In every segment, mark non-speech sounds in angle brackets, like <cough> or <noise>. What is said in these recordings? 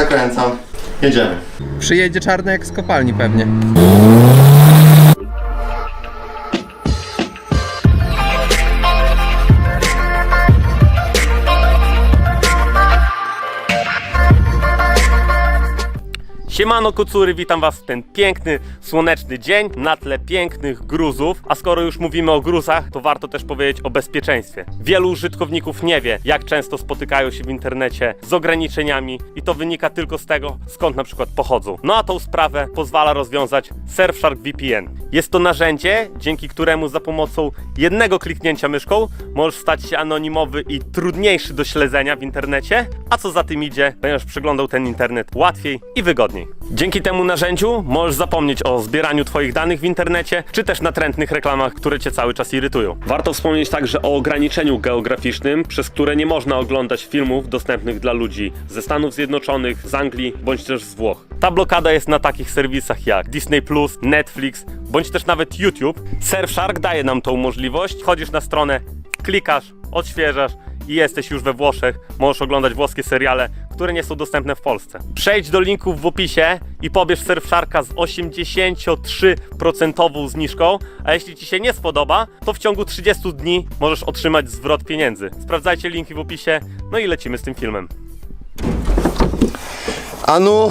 zakręcam. Jedziemy. Przyjedzie czarny jak z kopalni pewnie. Siemano Kucury, witam was w ten piękny, słoneczny dzień na tle pięknych gruzów. A skoro już mówimy o gruzach, to warto też powiedzieć o bezpieczeństwie. Wielu użytkowników nie wie, jak często spotykają się w internecie z ograniczeniami i to wynika tylko z tego, skąd na przykład pochodzą. No a tą sprawę pozwala rozwiązać Surfshark VPN. Jest to narzędzie, dzięki któremu za pomocą jednego kliknięcia myszką możesz stać się anonimowy i trudniejszy do śledzenia w internecie, a co za tym idzie, będziesz przeglądał ten internet łatwiej i wygodniej. Dzięki temu narzędziu możesz zapomnieć o zbieraniu Twoich danych w internecie, czy też natrętnych reklamach, które Cię cały czas irytują. Warto wspomnieć także o ograniczeniu geograficznym, przez które nie można oglądać filmów dostępnych dla ludzi ze Stanów Zjednoczonych, z Anglii bądź też z Włoch. Ta blokada jest na takich serwisach jak Disney+, Netflix, bądź też nawet YouTube. Surfshark daje nam tą możliwość. Chodzisz na stronę, klikasz, odświeżasz i jesteś już we Włoszech. Możesz oglądać włoskie seriale, które nie są dostępne w Polsce. Przejdź do linków w opisie i pobierz Surfsharka z 83% zniżką, a jeśli Ci się nie spodoba, to w ciągu 30 dni możesz otrzymać zwrot pieniędzy. Sprawdzajcie linki w opisie, no i lecimy z tym filmem. Anu,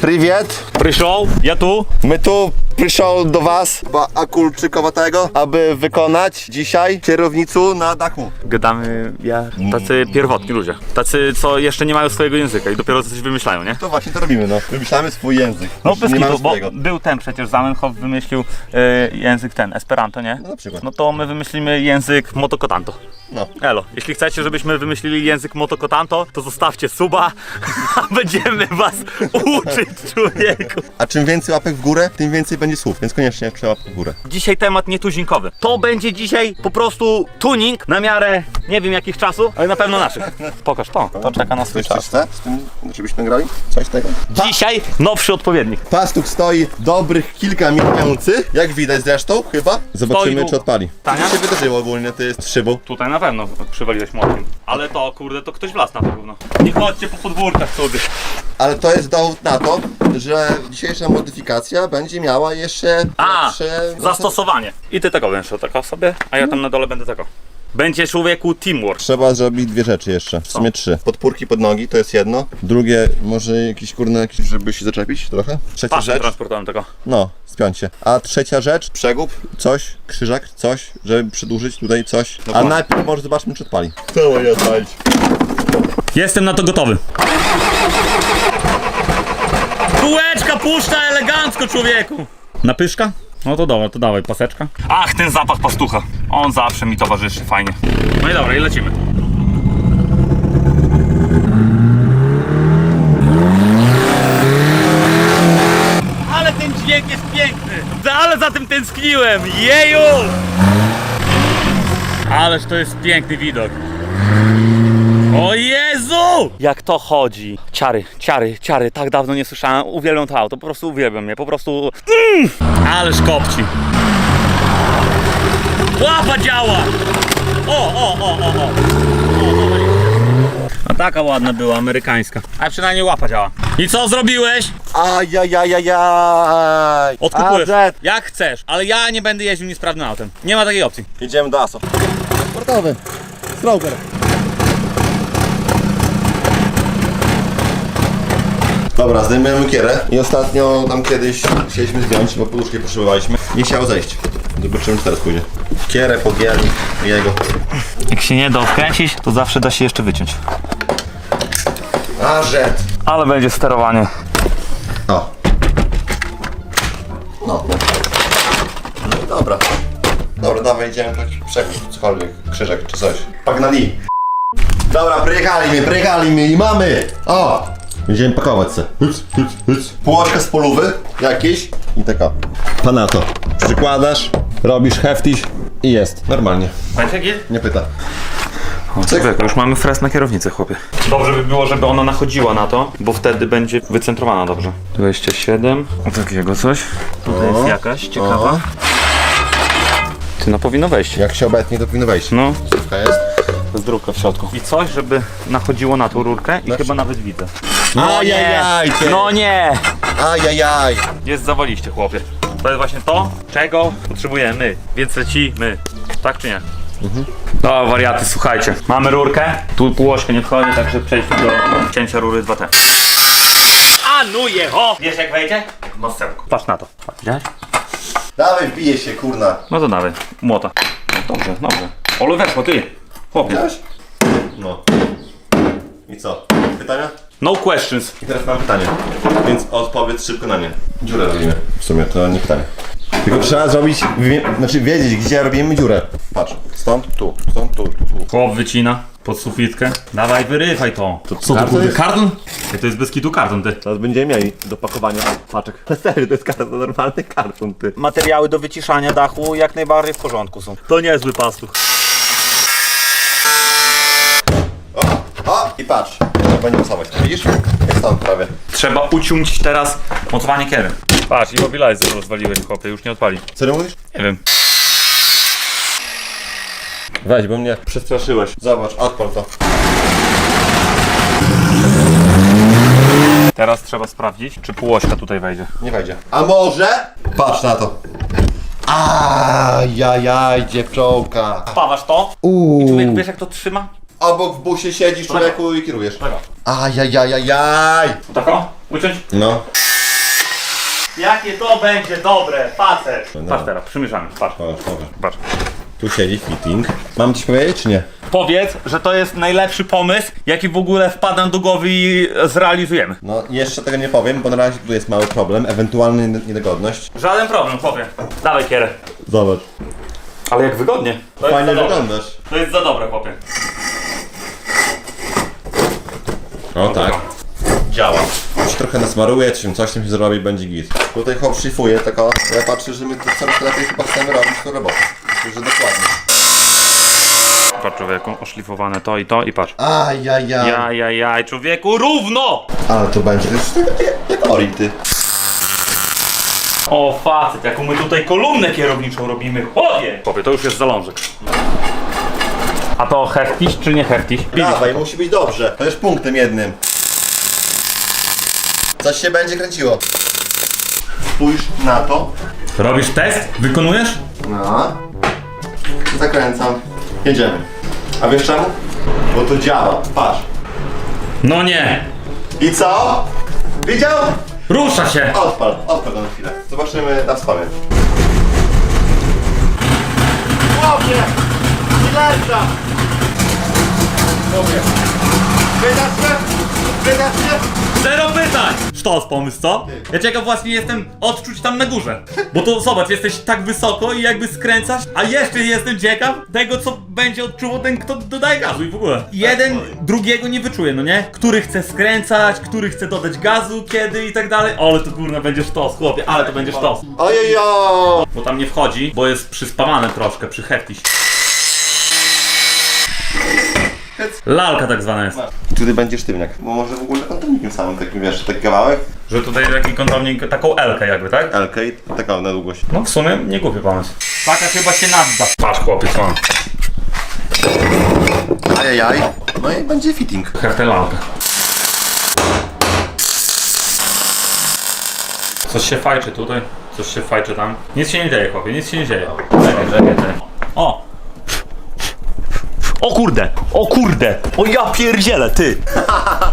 привет. Przyszło, ja tu. My tu przyszło do was, ba Akulczykowatego, aby wykonać dzisiaj kierownicu na dachu. Gadamy ja, tacy pierwotni ludzie. Tacy, co jeszcze nie mają swojego języka i dopiero coś wymyślają, nie? To właśnie to robimy, no. Wymyślamy swój język. No bez kitu, bo swojego. był ten przecież, Zamenhof wymyślił e, język ten, Esperanto, nie? No na przykład. No to my wymyślimy język Motokotanto. No. Elo, jeśli chcecie, żebyśmy wymyślili język Motokotanto, to zostawcie suba, <laughs> a będziemy was <laughs> uczyć, człowieku. A czym więcej łapek w górę, tym więcej będzie słów, więc koniecznie trzeba w górę. Dzisiaj temat nietuzinkowy. To będzie dzisiaj po prostu tuning na miarę, nie wiem jakich czasów, ale na pewno naszych. <laughs> Pokaż to, to czeka na swój Coś czas. chce? Z tym, żebyśmy nagrali? Coś tego? Dzisiaj nowszy odpowiednik. Pastuk stoi dobrych kilka miesięcy, jak widać zresztą, chyba. Zobaczymy, długo. czy odpali. Tania? Co się wydarzyło ogólnie, to jest szybą. Tutaj na pewno przywaliłeś młotkiem. Ale to, kurde, to ktoś wlazł na to gówno. Nie chodźcie po podwórkach sobie. Ale to jest dowód na to, że dzisiejsza modyfikacja będzie miała jeszcze A, lepsze... zastosowanie. I ty tego będziesz taka sobie, a ja tam na dole będę tego. Będzie człowieku teamwork. Trzeba zrobić dwie rzeczy jeszcze, w sumie trzy. Podpórki pod nogi, to jest jedno. Drugie, może jakiś kurna, jakiś, żeby się zaczepić trochę. Trzecia Pasem rzecz, transportowałem tego. no, spiąć się. A trzecia rzecz, przegub, coś, krzyżak, coś, żeby przedłużyć tutaj coś. A Dokładnie. najpierw może zobaczmy, czy odpali. To ja odpalić. Jestem na to gotowy. Kółeczka puszcza elegancko, człowieku. Napyszka? No to dobra, to dawaj, paseczka. Ach, ten zapach pastucha. On zawsze mi towarzyszy, fajnie. No i dobra, i lecimy. Ale ten dźwięk jest piękny. Ale za tym tęskniłem. Jeju! Ależ to jest piękny widok. Jak to chodzi? Ciary, ciary, ciary, tak dawno nie słyszałem. Uwielbiam to auto, po prostu uwielbiam je, po prostu... Mm! Ależ kopci. Łapa działa! O, o, o, o, o. A taka ładna była, amerykańska. A przynajmniej łapa działa. I co zrobiłeś? Ajajajajaj. Odkupujesz. AZ. Jak chcesz, ale ja nie będę jeździł niesprawnym autem. Nie ma takiej opcji. Jedziemy do ASO. Sportowy. Stroker. Dobra, zdejmujemy kierę i ostatnio tam kiedyś chcieliśmy zdjąć, bo poduszkę potrzebowaliśmy. Nie chciało zejść. Zobaczymy, czy teraz pójdzie. Kierę, pogieli, jego. Jak się nie da odkręcić, to zawsze da się jeszcze wyciąć. AZ. Ale będzie sterowanie. O. No. No i dobra. Dobra, dawaj, idziemy przegód, cokolwiek, krzyżek czy coś. Pagnali. Dobra, przyjechali mi, przyjechali mi i mamy! O! Będziemy pakować se. Hyc, hyc, hyc. Półeczka z polówy jakiś i taka. Panato. Przykładasz, robisz heftiś i jest. Normalnie. Będzie git? Nie pyta. Człowieku, już mamy fres na kierownicy, chłopie. Dobrze by było, żeby ona nachodziła na to, bo wtedy będzie wycentrowana dobrze. 27. O takiego coś. Tutaj jest jakaś ciekawa. Ty no powinno wejść. Jak się obetnie, to powinno wejść. No, Stówka jest. Zdrówka w środku. I coś, żeby nachodziło na tą rurkę i chyba nawet widzę. No nie! Ajajaj, ty. No nie! Ajajaj. Jest zawaliście, chłopie. To jest właśnie to, czego potrzebujemy, więc lecimy. Tak czy nie? No, wariaty, słuchajcie. Mamy rurkę, tu półośkę nie wchodzi, także przejdźmy do cięcia rury 2T. Anuje ho! Wiesz jak wejdzie? Masełko. Patrz na to. Patrz, Widziałeś? Dawaj, wbije się, kurna. No to dawaj, młota. No dobrze, dobrze. Olu weszło, ty. Chłopie. Widziałeś? No. I co? Pytania? No questions. I teraz mam pytanie. Więc odpowiedz szybko na nie. Dziurę robimy. W sumie to nie pytanie. Tylko trzeba zrobić, wie, znaczy wiedzieć, gdzie robimy dziurę. Patrz, stąd, tu, stąd, tu, tu, tu. Chłop wycina pod sufitkę. Dawaj, wyrywaj to. to co karton kurde, jest? Karton? Ej, To jest bez kitu karton, ty. Teraz będziemy mieli do pakowania paczek. <laughs> Serio, to jest karton, normalny karton, ty. Materiały do wyciszania dachu jak najbardziej w porządku są. To niezły pastuch. O, o, i patrz. Trzeba nie pasować. Widzisz? Jak stąd prawie. Trzeba uciąć teraz mocowanie kiery. Patrz, immobilizer rozwaliłeś, chłopie, już nie odpali. Co mówisz? Nie wiem. Weź, bo mnie przestraszyłeś. Zobacz, odpal to. Teraz trzeba sprawdzić, czy półośka tutaj wejdzie. Nie wejdzie. A może? Patrz na to. Ajajaj, dziewcząłka. Pawasz to? Uuu. Człowiek, wiesz jak to trzyma? Obok w busie siedzisz, człowieku, i kierujesz. Dobra. Ajajajajaj. Tak o? Uciąć? No. Jakie to będzie dobre, facet! Patrz teraz, przymieszamy, patrz. Patrz, patrz. Patrz. Tu siedzi fitting. Mam ci powiedzieć, czy nie? Powiedz, że to jest najlepszy pomysł, jaki w ogóle wpada do głowy i zrealizujemy. No, jeszcze tego nie powiem, bo na razie tu jest mały problem, ewentualny niedogodność. Żaden problem, chłopie. Dawaj kierę. Zobacz. Ale jak wygodnie. To Fajnie za dobre. wyglądasz. To jest za dobre, chłopie. O tak. Działa. Już trochę nasmaruje, czym coś tam się zrobi, będzie git. Tutaj hop szlifuje, tylko ja patrzę, że my to coraz lepiej chyba chcemy robić tę robotę. Myślę, że dokładnie. Patrz człowieku, oszlifowane to i to i patrz. Ajajaj. Jaj, jaj, jaj, człowieku, równo! Ale to będzie to jest jak, jak Ori, ty. O facet, jaką my tutaj kolumnę kierowniczą robimy, chłopie! Chłopie, to już jest zalążek. A to heftiś czy nie heftiś? Dawaj, musi być dobrze. To już punktem jednym. Coś się będzie kręciło. Spójrz na to. Robisz test? Wykonujesz? No. Zakręcam. Jedziemy. A wiesz czemu? Bo to działa. Patrz. No nie! I co? Widział? Rusza się! Odpal, odpal go na chwilę. Zobaczymy na wspomnień. Chłopie! Filerka! Chłopie. Wydasz się? Wydasz się? Zero pytań! Sztos pomysł, co? Ja ciekaw właśnie jestem odczuć tam na górze. Bo to zobacz, jesteś tak wysoko i jakby skręcasz, a jeszcze jestem ciekaw tego, co będzie odczuwał ten, kto dodaje gazu i w ogóle. Jeden drugiego nie wyczuje, no nie? Który chce skręcać, który chce dodać gazu, kiedy i tak dalej. Ale to kurna będzie sztos, chłopie, ale to będzie sztos. Ojejo! Bo tam nie wchodzi, bo jest przyspawane troszkę, przy heftiś. Lalka tak zwana jest. Tutaj będzie sztywniak. Bo może w ogóle kontrolnikiem samym takim, wiesz, taki kawałek. Że tutaj taki kontrolnik, taką L-kę jakby, tak? LK i taka na długość. No w sumie nie głupi pomysł. Taka chyba się nadda. Patrz chłopiec, on. Ajajaj. No i będzie fitting. Hertelalka. Coś się fajczy tutaj, coś się fajczy tam. Nic się nie dzieje, chłopie, nic się nie dzieje. Czekaj, czekaj, czekaj. O! O kurde! O kurde! O ja pierdzielę, ty!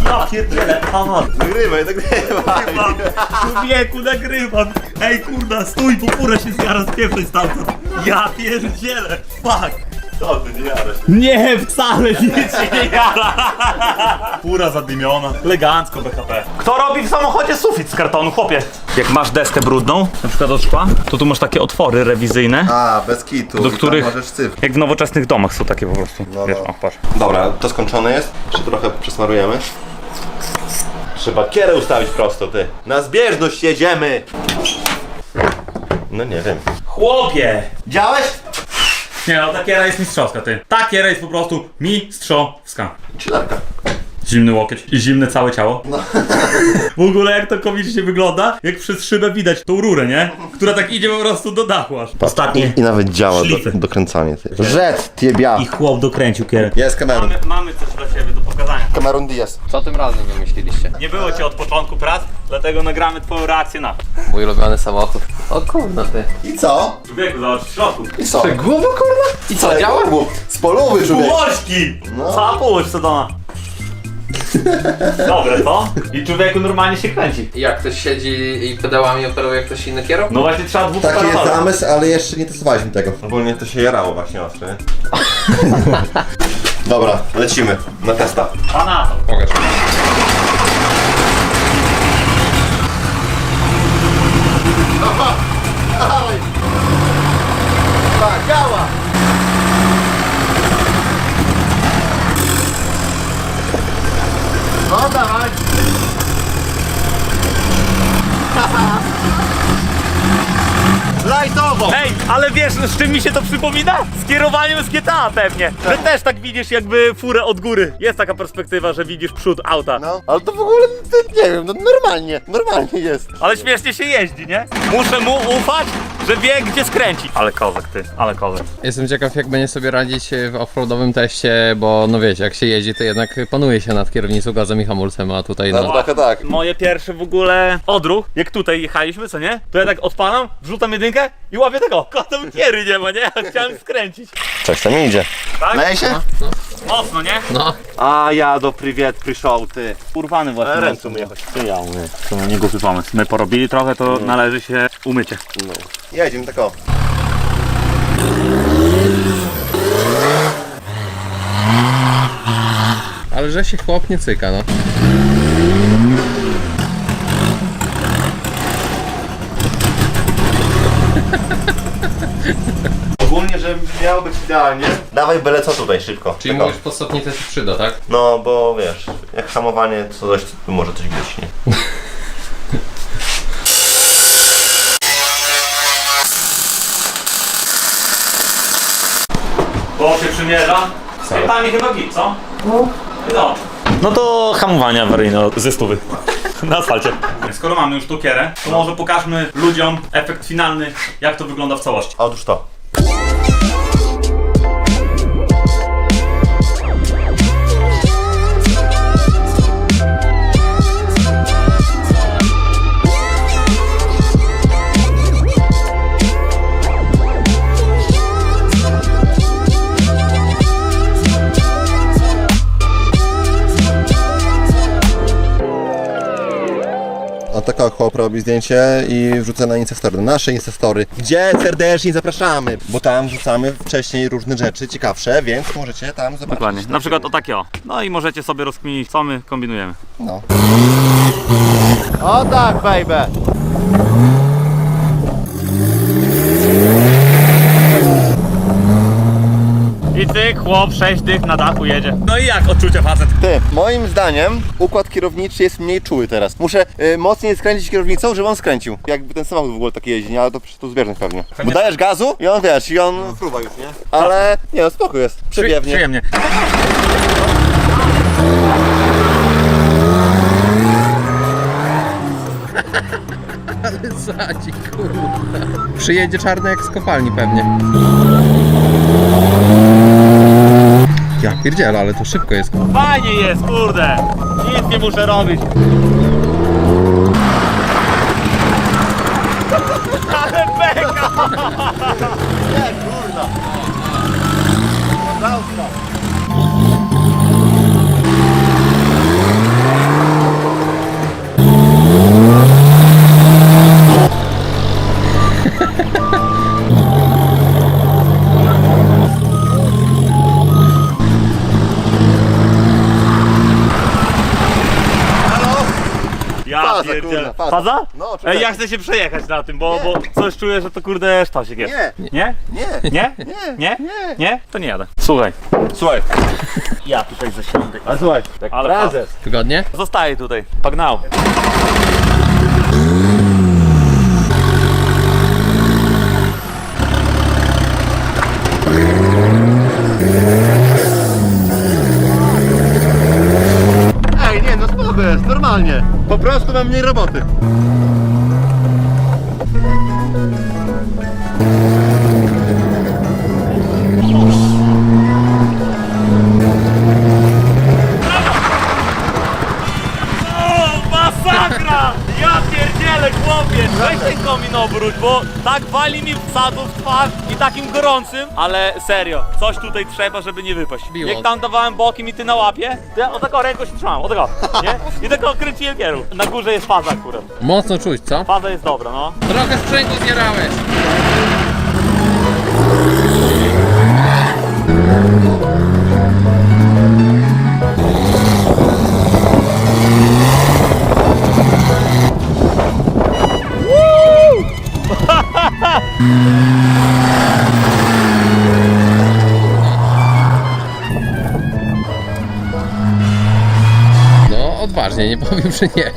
Ja pierdzielę, aha! Nagrywaj, nagrywaj. Człowieku, nagrywam! Ej kurda, stój, bo fura się zjara z pierwszej stamtąd! Ja pierdzielę! Fuck! Co ty, nie jarasz. Nie, wcale nic <laughs> nie jara! Fura zadymiona. Elegancko BHP. Kto robi w samochodzie sufit z kartonu, chłopie? Jak masz deskę brudną, na przykład od szkła, to tu masz takie otwory rewizyjne, A, bez kitu. do których, możesz cyf. jak w nowoczesnych domach są takie po prostu. No, Wiesz, no. o, patrz. Dobra, to skończone jest. Jeszcze trochę przesmarujemy. Trzeba kierę ustawić prosto, ty. Na zbieżność jedziemy! No nie wiem. Chłopie! Działeś? Nie no, ta kiera jest mistrzowska, ty. Ta kiera jest po prostu mistrzowska. Chillerka. Zimny łokieć i zimne całe ciało. <laughs> W ogóle jak to komicznie wygląda, jak przez szybę widać tą rurę, nie? Która tak idzie po prostu do dachu aż. Ostatnie. I nawet działa do, Szlify. dokręcanie. Ty. Rzet, tiebia. I chłop dokręcił kierę. Jest Cameron. Mamy, mamy coś dla Pokazania. Cameron Diaz. Co tym razem wymyśliliście? Nie było Cię od początku prac, dlatego nagramy Twoją reakcję na to. Mój ulubiony samochód. O kurna ty. I co? Człowieku, zobacz w środku. I co? Głowa kurna? I co, działa? Z polowy człowiek. Półośki! Cała półość Sodoma. <laughs> Dobre, co? I człowieku normalnie się kręci. Jak ktoś siedzi i pedałami operuje jak ktoś inny kierowca? No właśnie trzeba dwóch Taki jest operatorów. zamysł, ale jeszcze nie testowaliśmy tego. Ogólnie to się jarało właśnie ostro, nie? <laughs> Dobra, lecimy na testa. Pana. Pokaż. Tak, działa! Lajtowo! Ej, ale wiesz z czym mi się to przypomina? Z kierowaniem z GTA pewnie. Że też tak widzisz jakby furę od góry. Jest taka perspektywa, że widzisz przód auta. No, ale to w ogóle, nie wiem, no normalnie, normalnie jest. Ale śmiesznie się jeździ, nie? Muszę mu ufać, że wie gdzie skręcić. Ale kozak ty, ale kozak. Jestem ciekaw jak będzie sobie radzić w offroadowym teście, bo no wiecie, jak się jeździ to jednak panuje się nad kierownicą gazem i hamulcem, a tutaj no... tak, tak. Moje pierwsze w ogóle odruch, jak tutaj jechaliśmy, co nie? To ja tak odpalam, wrzucam jedynkę i łapię tego. Kotem kiery nie ma, nie? Ja chciałem skręcić. Coś tam idzie. Tak? Leje się? Mocno, nie? No, A ja do prywiet przyszł, ty. Urwany właśnie. Ręce mocno. umyję. Ty ja umyję. To nie głupi pomysł. My porobili trochę, to należy się umycie. No. Jedziemy tak o. ale że się chłop nie cyka, no. Ogólnie, że miało być idealnie. Dawaj byle co tutaj szybko. Czyli Tak o. mówisz podstopnicę się przyda, tak? No, bo wiesz, jak hamowanie, to coś, to może coś być, nie? Bo się przymierza. Z piętami chyba git, co? No. No to hamowanie awaryjne ze stówy. Na asfalcie. Skoro mamy już tu kierę, to może pokażmy ludziom efekt finalny, jak to wygląda w całości. Otóż to. Taka chłop robi zdjęcie i wrzuca na Instastory, na nasze Instastory, gdzie serdecznie zapraszamy, bo tam wrzucamy wcześniej różne rzeczy ciekawsze, więc możecie tam zobaczyć. Dokładnie. Na przykład o takie o. No i możecie sobie rozkminić, co my kombinujemy. No. O tak, baby! I ty, chłop, sześć dych na dachu jedzie. No i jak odczucie facet? Ty, moim zdaniem układ kierowniczy jest mniej czuły teraz. Muszę y, mocniej skręcić kierownicą, żeby on skręcił. Jakby ten samochód w ogóle taki jeździ, nie? ale to, to zbieżnych pewnie. Bo dajesz gazu i on wiesz, i on fruwa już, nie? Ale nie no, spoko jest, przyjemnie. Przyjemnie. Ale zadzi, kurwa. Przyjedzie czarny jak z kopalni pewnie. Ja pierdzielę, ale to szybko jest. Fajnie jest, kurde. Nic nie muszę robić. <laughs> Ale beka! Faza. No, Ej, człowieku. ja chcę się przejechać na tym, bo, bo coś czuję, że to kurde sztosik jest. Nie, Nie? nie. Nie? Nie. Nie? Nie. Nie? To nie jadę. Słuchaj. Słuchaj, <laughs> Ja tutaj zasiądę. ale słuchaj, tak Ale prezes. Wygodnie? Zostaję tutaj. Pagnał. Ej, nie, no spoko jest, normalnie. Po prostu mam mniej roboty. Chłopie! Weź ten komin obróć, bo tak wali mi wsadu w twarz i takim gorącym, ale serio, coś tutaj trzeba, żeby nie wypaść. Biło. Jak tam dawałem bokiem i ty na łapie, to ja o taką ręką się trzymałem, o tego, nie? I tylko kręciłem kierunek. Na górze jest faza akurat. Mocno czuć, co? Faza jest dobra, no. Trochę sprzęgło zbierałeś. No, odważnie, nie powiem, że nie.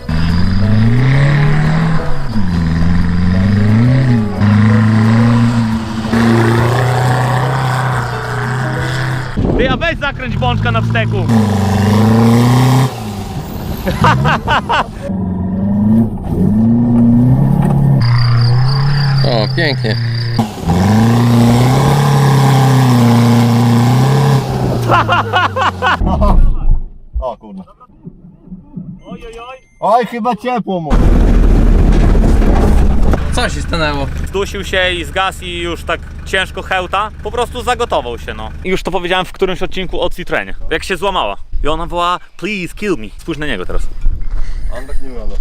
Ty, a weź zakręć bączka na wsteku. <laughs> O, pięknie. O kurwa. Oj, oj, oj. Oj, chyba ciepło mu. Co się stanęło? Zdusił się i zgasł i już tak ciężko hełta. Po prostu zagotował się, no. I już to powiedziałem w którymś odcinku o Citroenie. Jak się złamała. I ona woła, please kill me. Spójrz na niego teraz. On tak nie wygląda.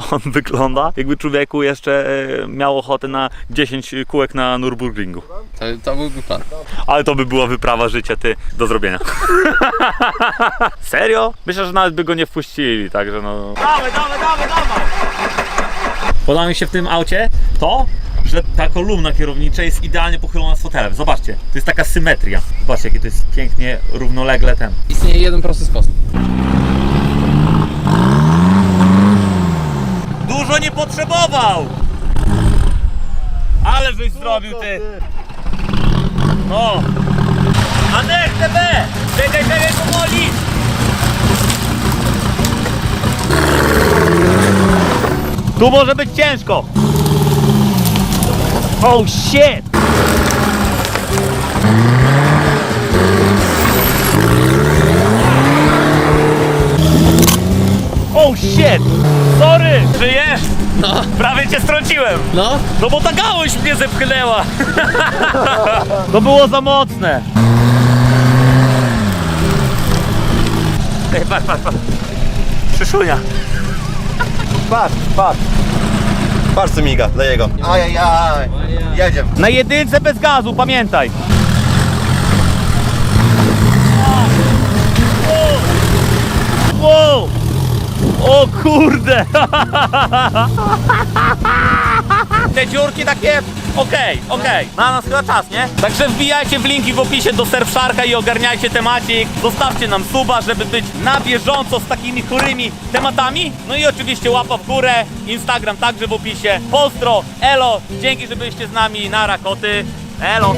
<laughs> On wygląda, jakby człowieku jeszcze e, miał ochotę na 10 kółek na Nürburgringu. To, to byłby plan. Ale to by była wyprawa życia, ty, do zrobienia. <laughs> Serio? Myślę, że nawet by go nie wpuścili, także no... Dawaj, dawaj, dawaj, dawaj! Podoba mi się w tym aucie to, że ta kolumna kierownicza jest idealnie pochylona z fotelem. Zobaczcie, to jest taka symetria. Zobaczcie, jakie to jest pięknie, równolegle ten. Istnieje jeden prosty sposób. Dużo nie potrzebował! Ale żeś zrobił ty! No! A nie TB! Czekaj, czekaj, powoli! Tu może być ciężko! Oh shit! Oh shit! Sorry! Żyjesz? No, Prawie cię strąciłem! no. No bo ta gałąź mnie zepchnęła! <laughs> To było za mocne! Ej, patrz, patrz, patrz. Przyszunia. Patrz, patrz. Patrz co miga, dla jego. Ajajaj. Jedziemy. Na jedynce bez gazu, pamiętaj! Wow! O kurde! <laughs> Te dziurki takie okej, okej. Na nas chyba czas, nie? Także wbijajcie w linki w opisie do Surfsharka i ogarniajcie temacik. Zostawcie nam suba, żeby być na bieżąco z takimi chorymi tematami. No i oczywiście łapa w górę, Instagram także w opisie. Pozdro, elo, dzięki, że byliście z nami, na rakoty. Elo!